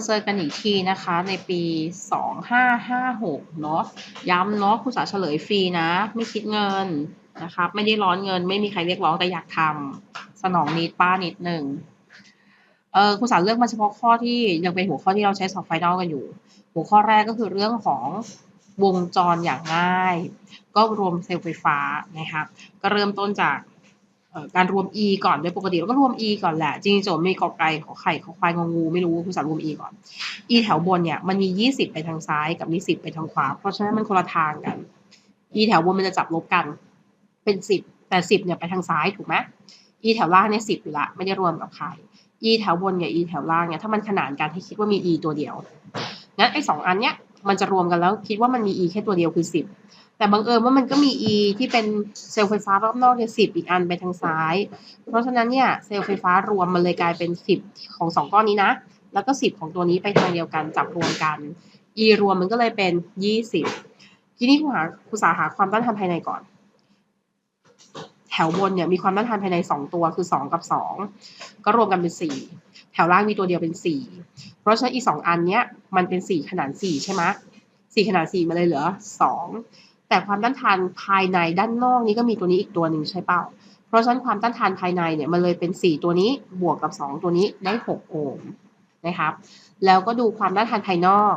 เอาเรามาเจอกันอีกทีนะคะ ในปี 2556 เนาะย้ำเนาะคุณสาเฉลยฟรีนะ ไม่คิดเงินนะครับ ไม่ได้ร้อนเงิน ไม่มีใครเรียกร้องแต่อยากทำสนองนิดป้านิดหนึ่งเออคุณสาเลือกมาเฉพาะข้อที่ยังเป็นหัวข้อที่เราใช้สอบไฟนอลกันอยู่ หัวข้อแรกก็คือเรื่องของวงจรอย่างง่าย ก็รวมเซลล์ไฟฟ้านะครับก็เริ่มต้นจาก การรวม e ก่อนโดยปกติเราก็รวม e ก่อนแหละ จริงๆโจทย์มีกอไก่ขอไข่ขอควายงองูไม่รู้คุณสารรวม e ก่อน e แถวบนเนี่ยมันมี 20 ไปทางซ้ายกับมี10ไปทางขวา เพราะฉะนั้นมันคนละทางกัน e แถวบนมันจะจับลบกันเป็น 10 แต่ 10เนี่ยไปทางซ้ายถูกไหม e แถวล่างเนี่ย10อยู่ละไม่ได้รวมกับใคร e แถวบนกับ e แถวล่างเนี่ยถ้ามันขนานกันให้คิดว่ามี e ตัวเดียวงั้นไอ้สองอันเนี้ยมันจะรวมกันแล้วคิดว่ามันมี e แค่ตัวเดียวคือ 10 แต่บังเอิญว่ามันก็มี e ที่เป็นเซลล์ไฟฟ้ารอบนอกเนี่ยสิบอีกอันไปทางซ้าย เพราะฉะนั้นเนี่ยเซลล์ไฟฟ้ารวมมันเลยกลายเป็นสิบของสองก้อนนี้นะ แล้วก็สิบของตัวนี้ไปทางเดียวกันจับรวมกัน e รวมมันก็เลยเป็นยี่สิบทีนี้คุณหาคุณสาหาความต้านทานภายในก่อน แถวบนเนี่ยมีความต้านทานภายในสองตัวคือสองกับสองก็รวมกันเป็นสี่แถวล่างมีตัวเดียวเป็นสี่เพราะฉะนั้นอีสองอันเนี้ยมันเป็นสี่ขนาดสี่ใช่ไหมสี่ขนาดสี่มาเลยเหลือสอง แต่ความต้านทานภายในด้านนอกนี้ก็มีตัวนี้อีกตัวหนึ่งใช่เปล่า เพราะฉะนั้นความต้านทานภายในเนี่ยมันเลยเป็น 4 ตัวนี้บวกกับ 2 ตัวนี้ได้ 6 โอห์มนะครับแล้วก็ดูความต้านทานภายนอก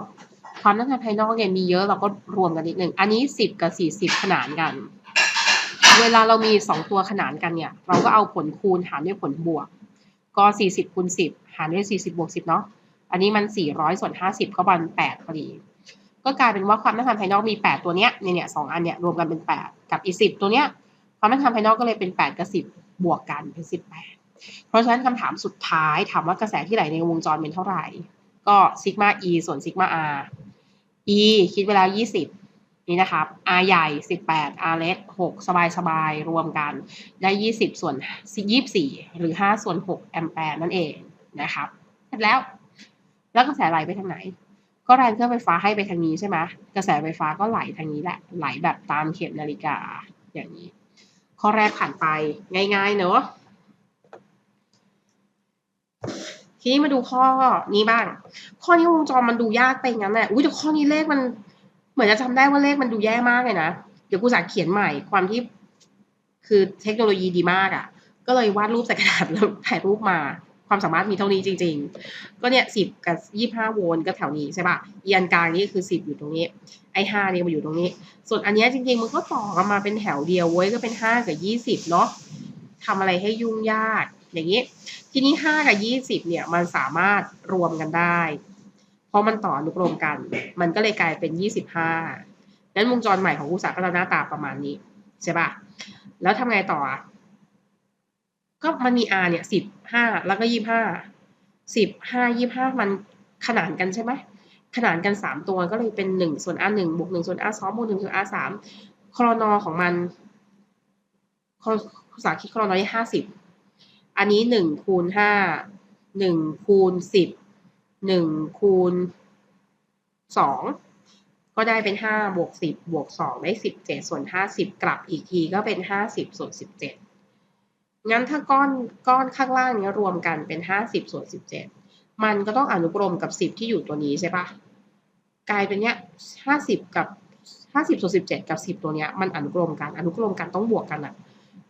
ความต้านทานภายนอกเนี่ยมีเยอะเราก็รวมกันนิดหนึ่งอันนี้ 10 กับ 40 ขนานกัน เวลาเรามี 2 ตัวขนานกันเนี่ยเราก็เอาผลคูณหารด้วยผลบวก ก็ 40คูณ10 หารด้วย 40บวก10เนาะอันนี้มัน 400ส่วน50 ก็บัน8พอดี ก็กลายเป็นว่าความต้าทานภายนอกมี 8 ตัวเนี้ยเนี่ยเนี่ยสองอันเนี่ยรวมกันเป็น 8 กับอีก10ตัวเนี้ยความต้าทานภายนอกก็เลยเป็น 8 กับ 10 บวกกันเป็น 18 เพราะฉะนั้นคำถามสุดท้ายถามว่ากระแสที่ไหลในวงจรเป็นเท่าไหร่ ก็ซิกมา e ส่วนซิกมา r e คิดเวลา 20นี่นะครับ r ใหญ่ 18 r เล็ก 6 สบายสบายรวมกัน ได้ 20 ส่วน 24 หรือ 5 ส่วน 6 แอมแปร์นั่นเองนะครับ เสร็จแล้ว แล้วกระแสไหลไปทางไหน ก็แรงเครื่องไฟฟ้าให้ไปทางนี้ใช่ไหมกระแสไฟฟ้าก็ไหลทางนี้แหละ ไหลแบบตามเข็มนาฬิกาอย่างนี้ ข้อแรกผ่านไปง่าย ๆ เนอะทีนี้มาดูข้อนี้บ้าง ข้อนี้วงจรมันดูยากไปงั้นแหละอุ้ยแต่ข้อนี้เลขมัน เหมือนจะจำได้ว่าเลขมันดูแย่มากเลยนะ เดี๋ยวกูจะเขียนใหม่ความที่ คือเทคโนโลยีดีมากอะ่ะ ก็เลยวาดรูปใส่กระดาษแล้วถ่ายรูปมา ความสามารถมีเท่านี้จริง ๆ ก็เนี่ยสิบกับยี่ห้าโวลต์ก็แถวนี้ใช่ปะเอียนกลางนี่คือสิบอยู่ตรงนี้ ไอ้ห้าเนี่ยมาอยู่ตรงนี้ ส่วนอันนี้จริง ๆ มันก็ต่อกันมาเป็นแถวเดียวเว้ยก็เป็นห้ากับยี่สิบเนาะทำอะไรให้ยุ่งยากอย่างนี้ ทีนี้ห้ากับยี่สิบเนี่ยมันสามารถรวมกันได้ เพราะมันต่ออนุกรมกัน มันก็เลยกลายเป็นยี่สิบห้านั้นวงจรใหม่ของอุตสาหกรรมหน้าตาประมาณนี้ใช่ปะแล้วทำไงต่ออะ ก็มันมี r เนี่ยสิบห้าแล้วก็ยี่ห้าสิบห้ายี่ห้ามันขนานกันใช่ไหมขนานกันสามตัวก็เลยเป็นหนึ่งส่วน r หนึ่งบวกหนึ่งส่วน r สองบวกหนึ่งส่วน r สามครอนอของมันภาษาคิดครอนอได้ห้าสิบอันนี้หนึ่งคูณห้าหนึ่งคูณสิบหนึ่งคูณสองก็ได้เป็นห้าบวกสิบบวกสองได้สิบเจ็ดส่วนห้าสิบกลับอีกทีก็เป็นห้าสิบส่วนสิบเจ็ด งั้นถ้าก้อนก้อนข้างล่างนี้รวมกันเป็นห้าสิบส่วนสิบเจ็ดมันก็ต้องอนุกรมกับสิบที่อยู่ตัวนี้ใช่ปะกลายเป็นเนี้ยห้าสิบกับห้าสิบส่วนสิบเจ็ดกับสิบตัวเนี้ยมันอนุกรมกันอนุกรมกันต้องบวกกันอะ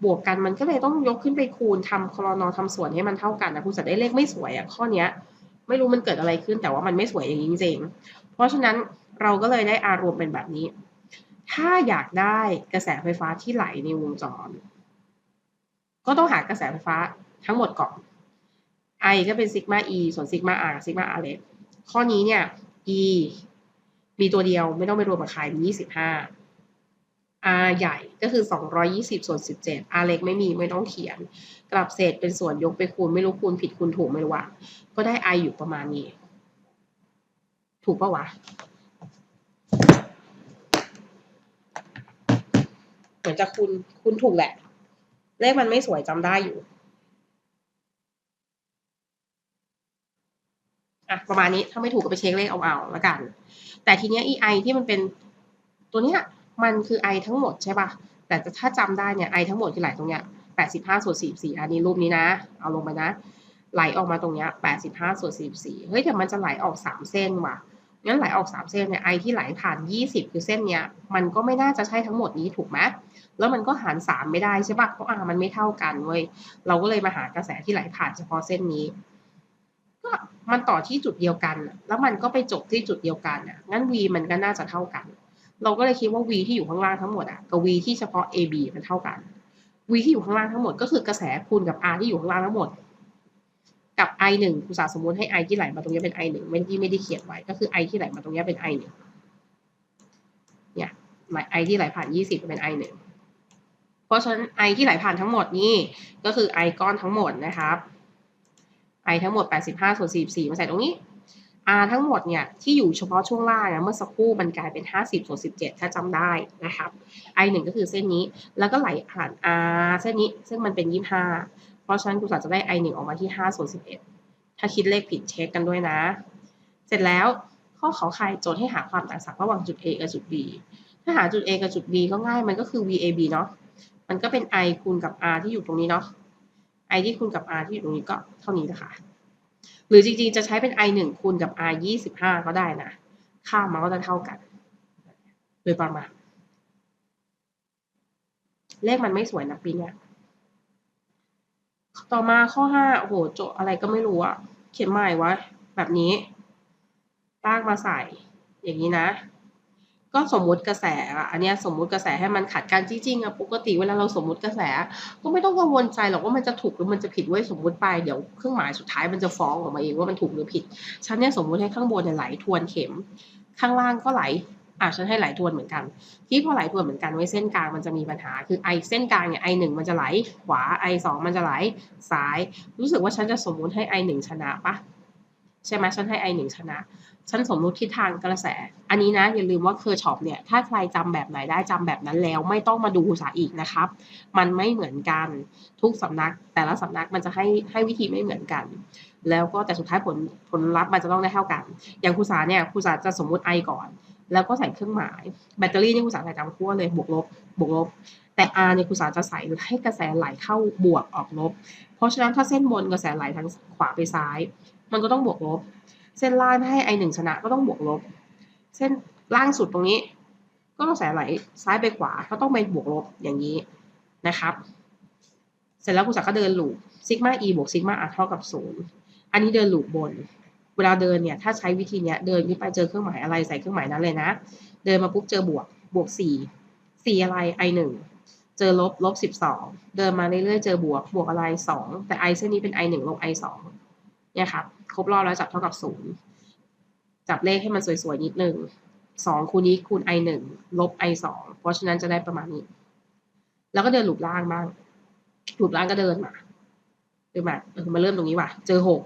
บวกกันมันก็เลยต้องยกขึ้นไปคูณทำคลอนอทำส่วนให้มันเท่ากันนะคุณสัตว์ได้เลขไม่สวยอะข้อเนี้ย ไม่รู้มันเกิดอะไรขึ้นแต่ว่ามันไม่สวยอย่างนี้จริงๆเพราะฉะนั้นเราก็เลยได้อารมเป็นแบบนี้ ถ้าอยากได้กระแสไฟฟ้าที่ไหลในวงจร ก็ต้องหากระแสไฟฟ้าทั้งหมดก่อน I ก็เป็นซิกมา E ส่วนซิกมา R ซิกมา R เล็กข้อนี้เนี่ย E มีตัวเดียวไม่ต้องไปรวมกับใครมี25 R ใหญ่ก็คือ 220 ส่วน 17 R เล็กไม่มีไม่ต้องเขียน กลับเศษเป็นส่วนยกไปคูณไม่รู้คูณผิดคูณถูกไม่รู้ว่าก็ได้ I อยู่ประมาณนี้ ถูกปะวะ เหมือนจะคูณคูณถูกแหละ เลขมันไม่สวยจำได้อยู่อะประมาณนี้ถ้าไม่ถูกก็ไปเช็คเลขเอาเอาแล้วกัน แต่ทีเนี้ย ei ที่มันเป็นตัวเนี้ยมันคือ i ทั้งหมดใช่ป่ะ แต่ถ้าจำได้เนี่ย i ทั้งหมดคือไหลตรงเนี้ย85ส่วน44อันนี้รูปนี้นะ เอาลงไปนะ ไหลออกมาตรงเนี้ยแปดสิบห้าส่วนสี่สี่เฮ้ยแต่มันจะไหลออกสามเส้นว่ะ งั้นไหลออกสามเส้นเนี่ยไอที่ไหลผ่านยี่สิบคือเส้นเนี้ยมันก็ไม่น่าจะใช่ทั้งหมดนี้ถูกไหมแล้วมันก็หารสามไม่ได้ใช่ปะเพราะอามันไม่เท่ากันเว้ยเราก็เลยมาหากระแสที่ไหลผ่านเฉพาะเส้นนี้ ก็มันต่อที่จุดเดียวกัน แล้วมันก็ไปจบที่จุดเดียวกันอะงั้น v มันก็น่าจะเท่ากัน เราก็เลยคิดว่า v ที่อยู่ข้างล่างทั้งหมดอะกับ v ที่เฉพาะ ab มันเท่ากัน v ที่อยู่ข้างล่างทั้งหมดก็คือกระแสคูณกับ r ที่อยู่ข้างล่างทั้งหมด กับ i หนึ่งคุณสาสมมติให้ i ที่ไหลมาตรงนี้เป็น i หนึ่งไม่ที่ไม่ได้เขียนไว้ก็คือ i ที่ไหลมาตรงนี้เป็น i หนึ่งเนี่ย i ที่ไหลผ่านยี่สิบเป็น i หนึ่งเพราะฉะนั้น i ที่ไหลผ่านทั้งหมดนี่ก็คือ i ก้อนทั้งหมดนะครับ i ทั้งหมด 85ส่วน44มาใส่ตรงนี้ r ทั้งหมดเนี่ยที่อยู่เฉพาะช่วงล่างเมื่อสักครู่มันกลายเป็น 50ส่วน17 ถ้าจำได้นะครับ i 1ก็คือเส้นนี้แล้วก็ไหลผ่าน r เส้นนี้ซึ่งมันเป็น 25 เพราะฉะนั้นครูสาจะได้ i 1ออกมาที่5ส่วน11 ถ้าคิดเลขผิดเช็คกันด้วยนะ เสร็จแล้วข้อเขอไข่โจทย์ให้หาความต่างศักย์ระหว่างจุด A กับจุด B ถ้าหาจุด A กับจุด B ก็ง่ายมันก็คือ VAB เนาะ มันก็เป็น i คูณกับ r ที่อยู่ตรงนี้เนาะ i ที่คูณกับ r ที่อยู่ตรงนี้ก็เท่านี้นะคะหรือจริงๆจะใช้เป็น i 1คูณกับ r 25 ก็ได้นะ ค่ามันก็จะเท่ากัน โดยประมาณ เลขมันไม่สวยนะปีเนี้ย ต่อมาข้อ5โอ้โหโจอะไรก็ไม่รู้อะเขียนใหม่วะ แบบนี้ลากมาใส่ อย่างนี้นะ ก็สมมุติกระแสอะอันนี้สมมุติกระแสให้มันขัดกันจริงๆอะปกติเวลาเราสมมุติกระแส ก็ไม่ต้องกังวลใจหรอกว่ามันจะถูกหรือมันจะผิดไว้สมมุติไปเดี๋ยวเครื่องหมายสุดท้ายมันจะฟ้องออกมาเองว่ามันถูกหรือผิดฉันเนี่ยสมมุติให้ข้างบนเนี่ยไหลทวนเข็ม ข้างล่างก็ไหล อะฉันให้ไหลทวนเหมือนกัน ที่พอไหลทวนเหมือนกันไว้เส้นกลางมันจะมีปัญหา คือไอเส้นกลางเนี่ยไอหนึ่งมันจะไหลขวาไอสองมันจะไหลซ้าย รู้สึกว่าฉันจะสมมุติให้ไอหนึ่งชนะปะใช่ไหมฉันให้ไอหนึ่งชนะฉันสมมุติทิศทางกระแส อันนี้นะอย่าลืมว่าเคอร์ช็อปเนี่ยถ้าใครจำแบบไหนได้จำแบบนั้นแล้วไม่ต้องมาดูภาษาอีกนะครับ มันไม่เหมือนกันทุกสำนัก แต่ละสำนักมันจะให้ให้วิธีไม่เหมือนกัน แล้วก็แต่สุดท้ายผลผลลัพธ์มันจะต้องได้เท่ากัน อย่างครูสาเนี่ยครูสาจะสมมุติไอก่อน แล้วก็ใส่เครื่องหมาย แบตเตอรี่นี่ครูสาใส่จำขั้วเลยบวกลบบวกลบ แต่ R เนี่ยครูสาจะใส่ให้กระแสไหลเข้าบวกออกลบ เพราะฉะนั้นถ้าเส้นบนกระแสไหลทางขวาไปซ้าย มันก็ต้องบวกลบ เส้นล่างให้ i หนึ่งชนะก็ต้องบวกลบ เส้นล่างสุดตรงนี้ ก็กระแสไหลซ้ายไปขวาก็ต้องไปบวกลบอย่างนี้นะครับ เสร็จแล้วครูสาก็เดินลูปซิกมา e บวกซิกมา r เท่ากับศูนย์อันนี้เดินลูปบน เวลาเดินเนี่ยถ้าใช้วิธีเนี้ยเดินขึ้นไปเจอเครื่องหมายอะไรใส่เครื่องหมายนั้นเลยนะ เดินมาปุ๊บเจอบวกบวกสี่สี่อะไร i หนึ่งเจอลบลบสิบสองเดินมาเรื่อยๆเจอบวกบวกอะไรสองแต่ i เส้นนี้เป็น i หนึ่งลบ i สองเนี่ยครับครบรอบแล้วจับเท่ากับศูนย์จับเลขให้มันสวยๆนิดนึงสองคูณนี้คูณ i หนึ่งลบ i สองเพราะฉะนั้นจะได้ประมาณนี้ แล้วก็เดินหลุปล่างบ้างหลุปล่างก็เดินมาเดินมาเออมาเริ่มตรงนี้ว่ะ เจอหก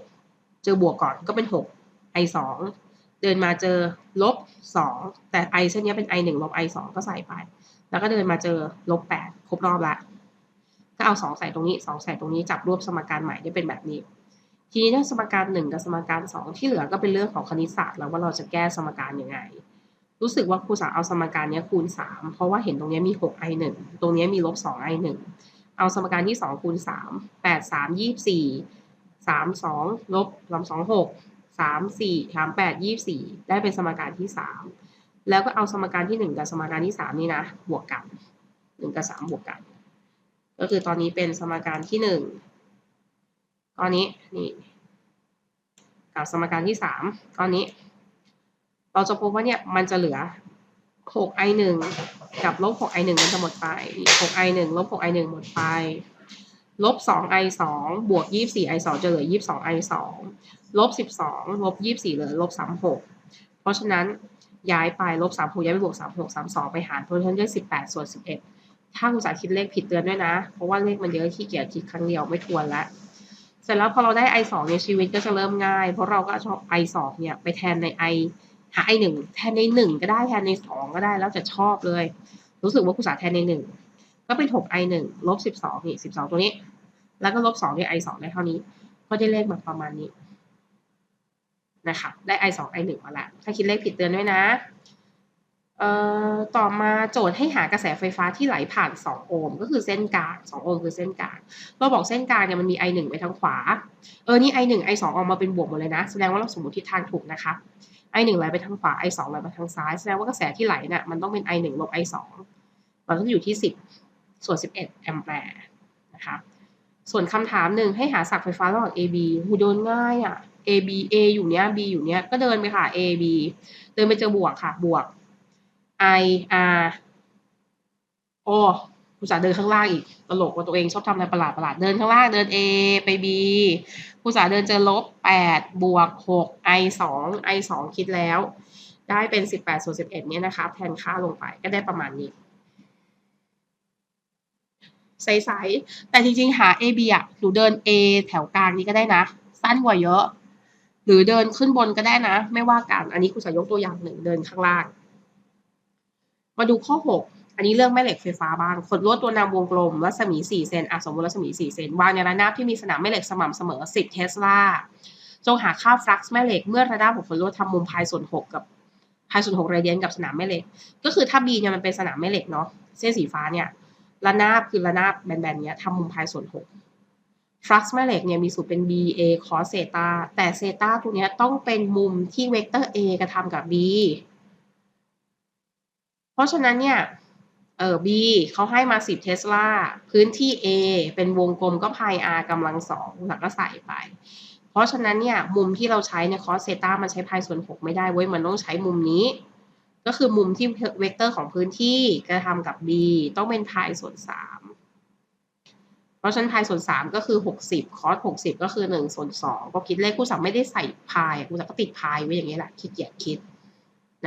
จอบวกก่อนก็เป็นหก i สองเดินมาเจอลบสองแต่ i เส้นนี้เป็น i หนึ่งลบ i สองก็ใส่ไป แล้วก็เดินมาเจอลบแปดครบรอบละก็เอาสองใส่ตรงนี้สองใส่ตรงนี้จับรวบสมการใหม่ได้เป็นแบบนี้ ทีนี้ถ้าสมการหนึ่งกับสมการสองที่เหลือก็เป็นเรื่องของคณิตศาสตร์แล้วว่าเราจะแก้สมการยังไง รู้สึกว่าครูสาเอาสมการนี้คูณสามเพราะว่าเห็นตรงนี้มีหก i หนึ่งตรงนี้มีลบสอง i หนึ่งเอาสมการที่สองคูณสามแปด สามสองลบลำสองหกสามสี่สามแปดยี่สี่ได้เป็นสมการที่สามแล้วก็เอาสมการที่หนึ่งกับสมการที่สามนี่นะบวกกันหนึ่งกับสามบวกกัน ก็คือตอนนี้เป็นสมการที่หนึ่งก้อนนี้นี่กับสมการที่สามก้อนนี้ เราจะพบว่าเนี่ยมันจะเหลือหก i หนึ่งกับลบหก i หนึ่งมันจะหมดไปหก i หนึ่งลบหก i หนึ่งหมดไป ลบสอง i สองบวกยี่สี่ i สองจะเหลือยี่สอง i สองลบสิบสองลบยี่สี่เหลือลบสามหกเพราะฉะนั้นย้ายไปลบสามหกย้ายไปบวกสามหกสามสองไปหารเพราะฉะนั้นได้สิบแปดส่วนสิบเอ็ดถ้าคุณสาคิดเลขผิดเตือนด้วยนะ เพราะว่าเลขมันเยอะขี้เกียจคิดครั้งเดียวไม่ทวนแล้วเสร็จแล้วพอเราได้ i สองในชีวิตก็จะเริ่มง่าย เพราะเราก็ชอบ i สองเนี่ยไปแทนใน i หา i หนึ่งแทนในหนึ่งก็ได้แทนในสองก็ได้แล้วจะชอบเลย รู้สึกว่าคุณสาแทนในหนึ่ง ก็เป็นหก i หนึ่งลบสิบสองนี่สิบสองตัวนี้ แล้วก็ลบสองด้วย i สองได้เท่านี้ ก็ได้เลขมาประมาณนี้นะคะได้ i สอง i หนึ่งมาละถ้าคิดเลขผิดเตือนด้วยนะเอ่อต่อมาโจทย์ให้หากระแสไฟฟ้าที่ไหลผ่าน 2 โอห์มก็คือเส้นกลาง 2 โอห์มคือเส้นกลางเราบอกเส้นกลางเนี่ยมันมี I 1ไปทางขวาเออนี่ I 1 I 2ออกมาเป็นบวกหมดเลยนะ แสดงว่าเราสมมติทิศทางถูกนะคะ I 1ไหลไปทางขวา I 2ไหลไปทางซ้าย แสดงว่ากระแสที่ไหลเนี่ยมันต้องเป็น I 1ลบ I 2มันต้องอยู่ที่ 10 ส่วน 11 แอมแปร์นะคะส่วนคำถามหนึ่งให้หาศักย์ไฟฟ้าระหว่าง AB หูเดินง่ายอะ AB A อยู่เนี้ย B อยู่เนี้ยก็เดินไปค่ะ AB เดินไปเจอบวกค่ะ บวก I R โอ้อุตส่าเดินข้างล่างอีกตลกว่าตัวเองชอบทำอะไรประหลาดประหลาดเดินข้างล่างเดิน A ไป B อุตส่าเดินเจอลบแปดบวกหก I สอง I สองคิดแล้ว ได้เป็นสิบแปดส่วนสิบเอ็ดเนี่ยนะคะแทนค่าลงไปก็ได้ประมาณนี้ ใสๆ แต่จริงๆ หา A B อะ หนูเดิน A แถวกลางนี้ก็ได้นะ สั้นกว่าเยอะ หรือเดินขึ้นบนก็ได้นะ ไม่ว่ากัน อันนี้ครูจะยกตัวอย่างหนึ่งเดินข้างล่าง มาดูข้อ 6 อันนี้เรื่องแม่เหล็กไฟฟ้าบ้างขดลวดตัวนำวงกลมรัศมี 4 เซนอะสมมติรัศมี 4 เซน วางในระนาบที่มีสนามแม่เหล็กสม่ำเสมอ 10 เทสลา จงหาค่าฟลักซ์แม่เหล็กเมื่อระนาบของขดลวดทำมุมพายส่วน 6 กับพายส่วน6เรเดียนกับสนามแม่เหล็ก ก็คือถ้า B เนี่ยมันเป็นสนามแม่เหล็กเนาะ เส้นสีฟ้าเนี่ย ระนาบคือระนาบแบนๆเนี้ยทำมุมพายส่วน6ฟลักซ์แม่เหล็กเนี่ยมีสูตรเป็น B A cos เซตาแต่เซตาตัวเนี้ยต้องเป็นมุมที่เวกเตอร์ A กระทำกับ B เพราะฉะนั้นเนี่ยเออ B เขาให้มา 10 เทสลาพื้นที่ A เป็นวงกลมก็พาย R กำลังสองแล้วก็ใส่ไป เพราะฉะนั้นเนี่ยมุมที่เราใช้ในคอสเซตามันใช้พายส่วน 6 ไม่ได้เว้ยมันต้องใช้มุมนี้ ก็คือมุมที่เวกเตอร์ของพื้นที่กระทำกับ B ต้องเป็นพายส่วน 3 เพราะฉะนั้นพายส่วน 3 ก็คือ 60 คอส60 ก็คือ1ส่วน2ก็คิดเลขกูสั่งไม่ได้ใส่พายกูสั่งก็ติดพายไว้อย่างนี้แหละขี้เกียจคิด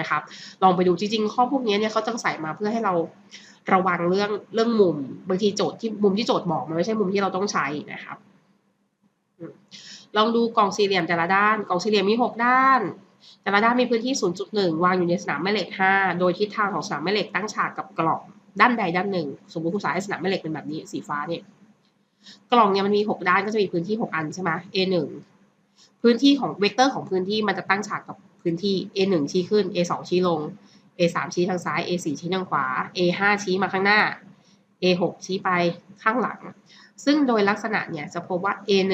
นะครับลองไปดูจริงๆ ข้อพวกนี้เนี่ยเขาจะใส่มาเพื่อให้เราระวังเรื่องเรื่องมุมบางทีโจทย์ที่มุมที่โจทย์บอกมันไม่ใช่มุมที่เราต้องใช้นะครับลองดูกล่องสี่เหลี่ยมแต่ละด้าน กล่องสี่เหลี่ยมมี 6 ด้าน แต่ละด้านมีพื้นที่ 0.1 วางอยู่ในสนามแม่เหล็ก 5 โดยทิศทางของสนามแม่เหล็กตั้งฉากกับกล่องด้านใดด้านหนึ่ง สมมติคุณสายให้สนามแม่เหล็กเป็นแบบนี้สีฟ้าเนี่ยกล่องเนี่ยมันมี 6 ด้านก็จะมีพื้นที่ 6 อันใช่ไหม A1 พื้นที่ของเวกเตอร์ของพื้นที่มันจะตั้งฉากกับพื้นที่ A1 ชี้ขึ้น A2 ชี้ลง A3 ชี้ทางซ้าย A4 ชี้ทางขวา A5 ชี้มาข้างหน้า A6 ชี้ไปข้างหลัง ซึ่งโดยลักษณะเนี่ยจะพบว่า A1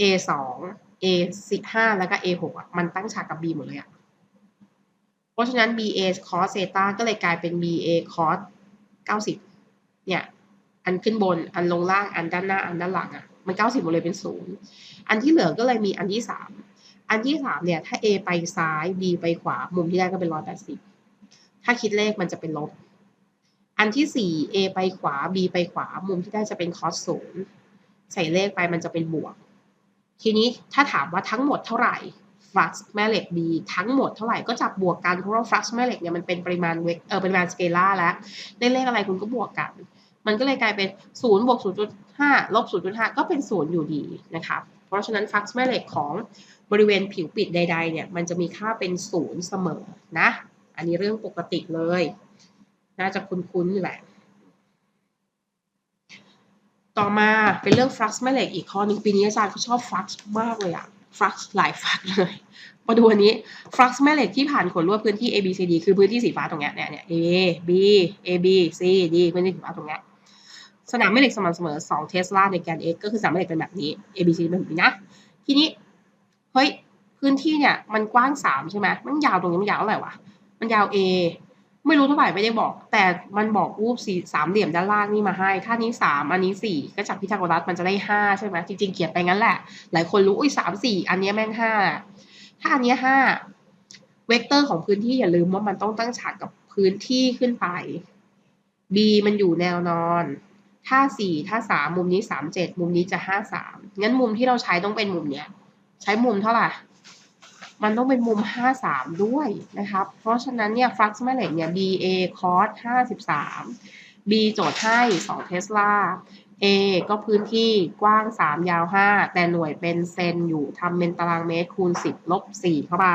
A2 A15 แล้วก็ A6 อะมันตั้งฉากกับ B หมดเลยอะเพราะฉะนั้น BA cos เซตาก็เลยกลายเป็น BA cos 90เนี่ย อันขึ้นบน อันลงล่าง อันด้านหน้า อันด้านหลังอะมัน90หมดเลยเป็นศูนย์อันที่เหลือก็เลยมีอันที่3อันที่3เนี่ยถ้า A ไปซ้าย B ไปขวา มุมที่ได้ก็เป็น180ถ้าคิดเลขมันจะเป็นลบ อันที่4 A ไปขวา B ไปขวา มุมที่ได้จะเป็น cos ศูนย์ใส่เลขไปมันจะเป็นบวก ทีนี้ถ้าถามว่าทั้งหมดเท่าไหร่ฟลักซ์แม่เหล็ก B ทั้งหมดเท่าไหร่ก็จับบวกกันเพราะว่าฟลักซ์แม่เหล็กเนี่ยมันเป็นปริมาณเวกเออปริมาณสเกลาร์แล้วได้เลขอะไรคุณก็บวกกัน มันก็เลยกลายเป็น0บวก0.5ลบ0.5 ก็เป็น0อยู่ดีนะคะเพราะฉะนั้นฟลักซ์แม่เหล็กของบริเวณผิวปิดใด ๆ เนี่ย มันจะมีค่าเป็นศูนย์เสมอนะ อันนี้เรื่องปกติเลย น่าจะคุ้นๆแหละ ต่อมาเป็นเรื่องฟลักซ์แม่เหล็กอีกข้อหนึ่งปีนี้อาจารย์เขาชอบฟลักซ์มากเลยอะฟลักซ์หลายฟลักซ์เลยมาดูอันนี้ฟลักซ์แม่เหล็กที่ผ่านขนลวดพื้นที่ A B C D คือพื้นที่สีฟ้าตรงเนี้ยเนี่ยเนี่ย A B A B C D พื้นที่สีฟ้าตรงเนี้ยสนามแม่เหล็กสม่ำเสมอ2เทสลาในแกน x ก็คือสนามแม่เหล็กเป็นแบบนี้ A B C เป็นแบบนี้นะทีนี้เฮ้ยพื้นที่เนี่ยมันกว้าง 3 ใช่ไหมมันยาวตรงนี้มันยาวเท่าไหร่วะมันยาว A ไม่รู้เท่าไหร่ไม่ได้บอก แต่มันบอกรูปสี่สามเหลี่ยมด้านล่างนี่มาให้ ถ้านี้สามอันนี้สี่ก็จากพิทาโกรัสมันจะได้ห้าใช่ไหมจริงๆเขียนไปงั้นแหละ หลายคนรู้อุ้ยสามสี่อันนี้แม่งห้าถ้าอันนี้ห้าเวกเตอร์ของพื้นที่อย่าลืมว่ามันต้องตั้งฉากกับพื้นที่ขึ้นไป B มันอยู่แนวนอน ถ้าสี่ถ้าสามมุมนี้สามเจ็ดมุมนี้จะห้าสามงั้นมุมที่เราใช้ต้องเป็นมุมเนี้ย ใช้มุมเท่าไหร่ มันต้องเป็นมุม 53 ด้วยนะครับ เพราะฉะนั้นเนี่ยฟลักซ์แม่เหล็กเนี่ย BA cos 53 B โจทย์ให้ 2 เทสลา A ก็พื้นที่กว้าง 3 ยาว 5 แต่หน่วยเป็นเซนอยู่ทำเป็นตารางเมตรคูณ 10 ลบ 4 เข้าไป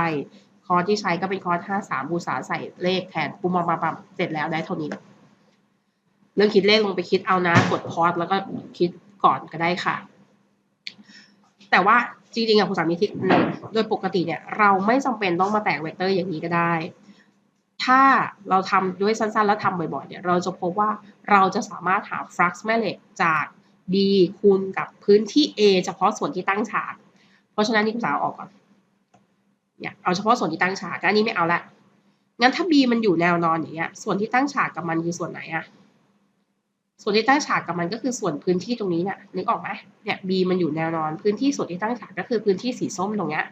คอที่ใช้ก็เป็นคอ53บูษาใส่เลขแทนปุ่มมาปั๊มเสร็จแล้วได้เท่านี้ เรื่องคิดเลขลงไปคิดเอานะ กดพอสแล้วก็คิดก่อนก็ได้ค่ะ แต่ว่า จริงๆอะคุณสามีทิศโดยปกติเนี่ยเราไม่จำเป็นต้องมาแตกเวกเตอร์อย่างนี้ก็ได้ ถ้าเราทำด้วยสั้นๆ แล้วทำบ่อยๆเนี่ยเราจะพบว่าเราจะสามารถหาฟลักซ์แม่เหล็กจาก B คูณกับพื้นที่ A เฉพาะส่วนที่ตั้งฉาก เพราะฉะนั้นนี่คุณสาวออกก่อนเนี่ยเอาเฉพาะส่วนที่ตั้งฉากอันนี้ไม่เอาละงั้นถ้า B มันอยู่แนวนอนอย่างเงี้ยส่วนที่ตั้งฉากกับมันคือส่วนไหนอะ ส่วนที่ตั้งฉากกับมันก็คือส่วนพื้นที่ตรงนี้เนี่ยนึกออกไหมเนี่ย B มันอยู่แนวนอนพื้นที่ส่วนที่ตั้งฉากก็คือพื้นที่สีส้มตรงเนี้ย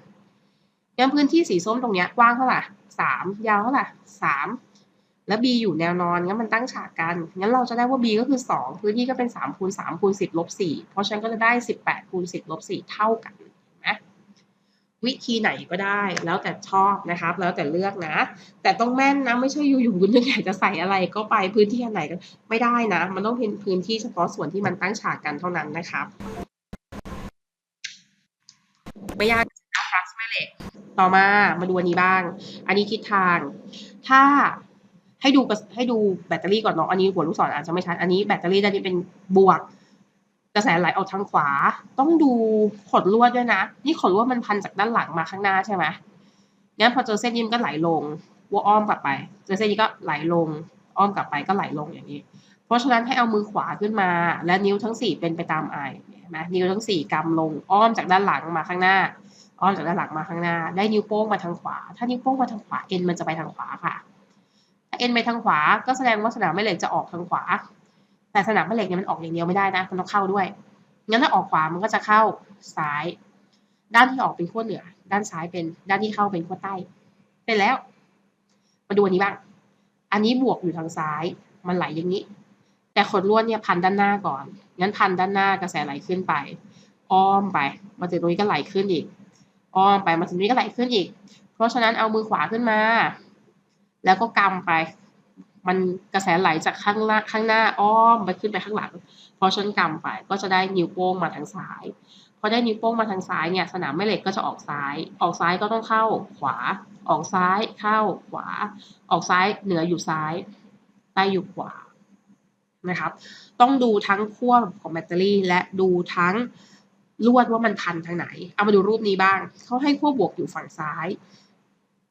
งั้นพื้นที่สีส้มตรงเนี้ยกว้างเท่าไหร่สามยาวเท่าไหร่สามแล้ว b อยู่แนวนอนงั้นมันตั้งฉากกันงั้นเราจะได้ว่า b ก็คือ 2 พื้นที่ก็เป็น3คูณ3คูณ10ลบ4เพราะฉะนั้นก็จะได้ 18คูณ10ลบ4เท่ากัน วิธีไหนก็ได้แล้วแต่ชอบนะครับ แล้วแต่เลือกนะ แต่ต้องแม่นนะไม่ใช่อยู่ๆคุณนึกอยากจะใส่อะไรก็ไปพื้นที่อันไหนก็ไม่ได้นะ มันต้องเป็นพื้นที่เฉพาะส่วนที่มันตั้งฉากกันเท่านั้นนะครับ ไม่ยากนะฟลักซ์แม่เหล็กต่อมามาดูอันนี้บ้าง อันนี้ทิศทาง ถ้าให้ดูให้ดูแบตเตอรี่ก่อนเนาะอันนี้หัวลูกศรอาจจะไม่ชัดอันนี้แบตเตอรี่ด้านนี้เป็นบวก กระแสไหลออกทางขวา ต้องดูขดลวดด้วยนะ นี่ขดลวดมันพันจากด้านหลังมาข้างหน้าใช่ไหมงั้นพอเจอเส้นนี้มันก็ไหลลงวัวอ้อมกลับไป เจอเส้นนี้ก็ไหลลง อ้อมกลับไปก็ไหลลงอย่างนี้ เพราะฉะนั้นให้เอามือขวาขึ้นมา และนิ้วทั้งสี่เป็นไปตามไอนไหมนิ้วทั้งสี่กำลง อ้อมจากด้านหลังมาข้างหน้า อ้อมจากด้านหลังมาข้างหน้า ได้นิ้วโป้งมาทางขวา ถ้านิ้วโป้งมาทางขวาเอ็นมันจะไปทางขวาค่ะ ถ้าเอ็นไปทางขวา ก็แสดงว่าสนามแม่เหล็กจะออกทางขวา แต่สนามแม่เหล็กเนี่ยมันออกอย่างเดียวไม่ได้นะมันต้องเข้าด้วยงั้นถ้าออกขวามันก็จะเข้าซ้าย ด้านที่ออกเป็นขั้วเหนือ ด้านซ้ายเป็นด้านที่เข้าเป็นขั้วใต้เป็นแล้ว มาดูอันนี้บ้าง อันนี้บวกอยู่ทางซ้าย มันไหลอย่างนี้ แต่ขดลวดเนี่ยพันด้านหน้าก่อนงั้นพันด้านหน้ากระแสไหลขึ้นไป อ้อมไป มาถึงตรงนี้ก็ไหลขึ้นอีก อ้อมไปมาถึงนี้ก็ไหลขึ้นอีก เพราะฉะนั้นเอามือขวาขึ้นมา แล้วก็กำไป มันกระแสไหลจากข้างล่างข้างหน้าอ้อมไปขึ้นไปข้างหลัง เพราะฉะนั้นกำไปก็จะได้นิ้วโป้งมาทางซ้ายพอได้นิ้วโป้งมาทางซ้ายเนี่ยสนามแม่เหล็กก็จะออกซ้าย ออกซ้ายก็ต้องเข้าขวา ออกซ้ายเข้าขวา ออกซ้ายเหนืออยู่ซ้ายใต้อยู่ขวานะครับ ต้องดูทั้งขั้วของแบตเตอรี่ และดูทั้งลวดว่ามันพันทางไหน เอามาดูรูปนี้บ้างเขาให้ขั้วบวกอยู่ฝั่งซ้าย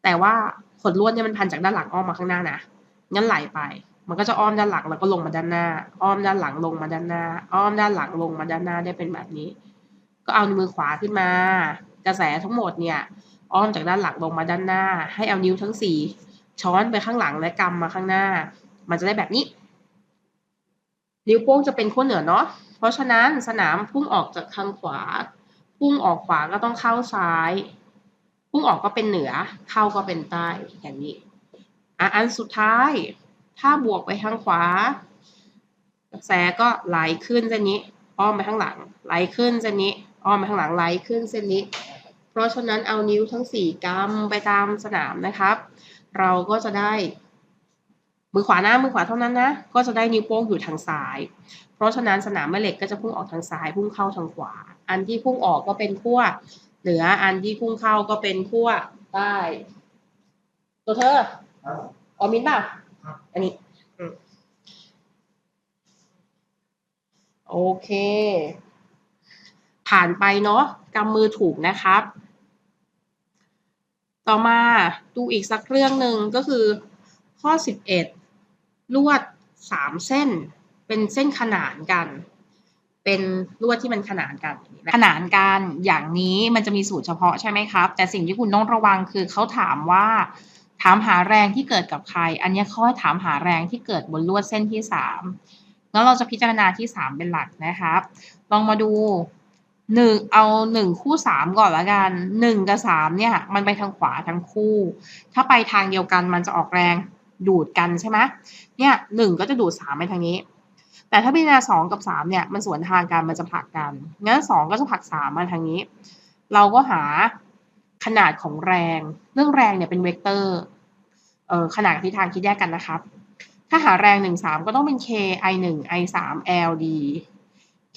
แต่ว่าขดลวดเนี่ยมันพันจากด้านหลังอ้อมมาข้างหน้านะ งั้นไหลไป มันก็จะอ้อมด้านหลังแล้วก็ลงมาด้านหน้า อ้อมด้านหลังลงมาด้านหน้า อ้อมด้านหลังลงมาด้านหน้าได้เป็นแบบนี้ ก็เอานิ้วมือขวาขึ้นมา กระแสทั้งหมดเนี่ยอ้อมจากด้านหลังลงมาด้านหน้า ให้เอานิ้วทั้งสี่ช้อนไปข้างหลังและกำมาข้างหน้า มันจะได้แบบนี้ นิ้วโป้งจะเป็นขั้วเหนือเนาะเพราะฉะนั้นสนามพุ่งออกจากทางขวา พุ่งออกขวาก็ต้องเข้าซ้าย พุ่งออกก็เป็นเหนือ เข้าก็เป็นใต้อย่างนี้ อะอันสุดท้าย ถ้าบวกไปทางขวา กระแสก็ไหลขึ้นเส้นนี้อ้อมไปข้างหลัง ไหลขึ้นเส้นนี้อ้อมไปข้างหลังไหลขึ้นเส้นนี้ เพราะฉะนั้นเอานิ้วทั้งสี่กำไปตามสนามนะครับ เราก็จะได้ มือขวานะมือขวาเท่านั้นนะก็จะได้นิ้วโป้งอยู่ทางซ้าย เพราะฉะนั้นสนามแม่เหล็กก็จะพุ่งออกทางซ้ายพุ่งเข้าทางขวา อันที่พุ่งออกก็เป็นขั้วเหนืออันที่พุ่งเข้าก็เป็นขั้วใต้ตัวเธอ ออมินป่ะอันนี้อืมโอเค ผ่านไปเนาะกำมือถูกนะครับ ต่อมาดูอีกสักเรื่องหนึ่งก็คือ ข้อ 11 ลวด 3 เส้น เป็นเส้นขนานกัน เป็นลวดที่มันขนานกัน ขนานกันอย่างนี้มันจะมีสูตรเฉพาะใช่ไหมครับ แต่สิ่งที่คุณต้องระวังคือเขาถามว่า ถามหาแรงที่เกิดกับใคร อันนี้เขาให้ถามหาแรงที่เกิดบนลวดเส้นที่3งั้นเราจะพิจารณาที่3เป็นหลักนะครับ ลองมาดูหนึ่งเอาหนึ่งคู่สามก่อนละกันหนึ่งกับสามเนี่ยมันไปทางขวาทั้งคู่ ถ้าไปทางเดียวกันมันจะออกแรงดูดกันใช่ไหมเนี่ยหนึ่งก็จะดูดสามไปทางนี้ แต่ถ้าพิจารณาสองกับสามเนี่ยมันสวนทางกันมันจะผลักกันงั้นสองก็จะผลักสามมาทางนี้ เราก็หา ขนาดของแรง เรื่องแรงเนี่ยเป็นเวกเตอร์เอ่อขนาดกับทิศทางคิดแยกกันนะครับ ถ้าหาแรงหนึ่งสามก็ต้องเป็น k i หนึ่ง i สาม l d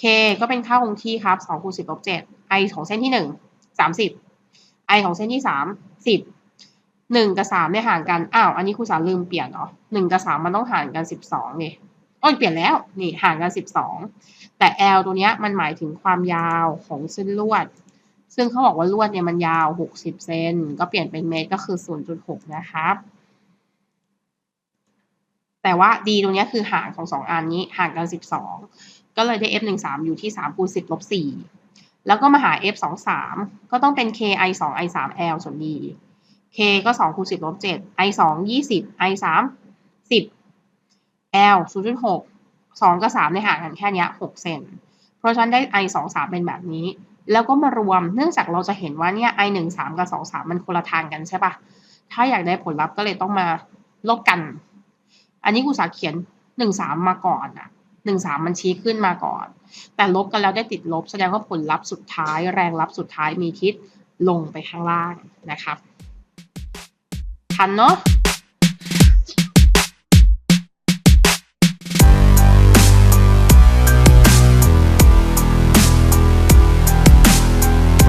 k ก็เป็นค่าคงที่ครับสองคูณสิบลบเจ็ด i ของเส้นที่หนึ่งสามสิบ i ของเส้นที่สามสิบหนึ่งกับสามเนี่ยห่างกัน อ้าว อันนี้ครูสาลืมเปลี่ยนเนาะหนึ่งกับสามมันต้องห่างกันสิบสองนี่โอ้ยเปลี่ยนแล้ว นี่ห่างกันสิบสองแต่ l ตัวเนี้ยมันหมายถึงความยาวของเส้นลวด ซึ่งเขาบอกว่าลวดเนี่ยมันยาวหกสิบเซน ก็เปลี่ยนเป็นเมตรก็คือศูนย์จุดหกนะครับ แต่ว่า d ตรงนี้คือห่างของสองอันนี้ห่างกัน 12 ก็เลยได้ f 1 3อยู่ที่3คูณ10ลบ4แล้วก็มาหา f 2 3ก็ต้องเป็น k i 2 i 3 l ส่วน d k ก็2คูณ10ลบ7 i 2 20 i 3 10 l 0.6 2 กับ 3 ในห่างกันแค่นี้6เซน เพราะฉะนั้นได้ i 2 3เป็นแบบนี้ แล้วก็มารวม เนื่องจากเราจะเห็นว่าเนี่ย i 1 3กับ2 3 มันคนละทางกันใช่ปะถ้าอยากได้ผลลัพธ์ก็เลยต้องมาลบกัน อันนี้กูสาเขียน 1 3 มาก่อนอะ1 3 มันชี้ขึ้นมาก่อน แต่ลบกันแล้วได้ติดลบ แสดงว่าผลลัพธ์สุดท้าย แรงลับสุดท้ายมีทิศลงไปข้างล่างนะครับ ทันเนาะ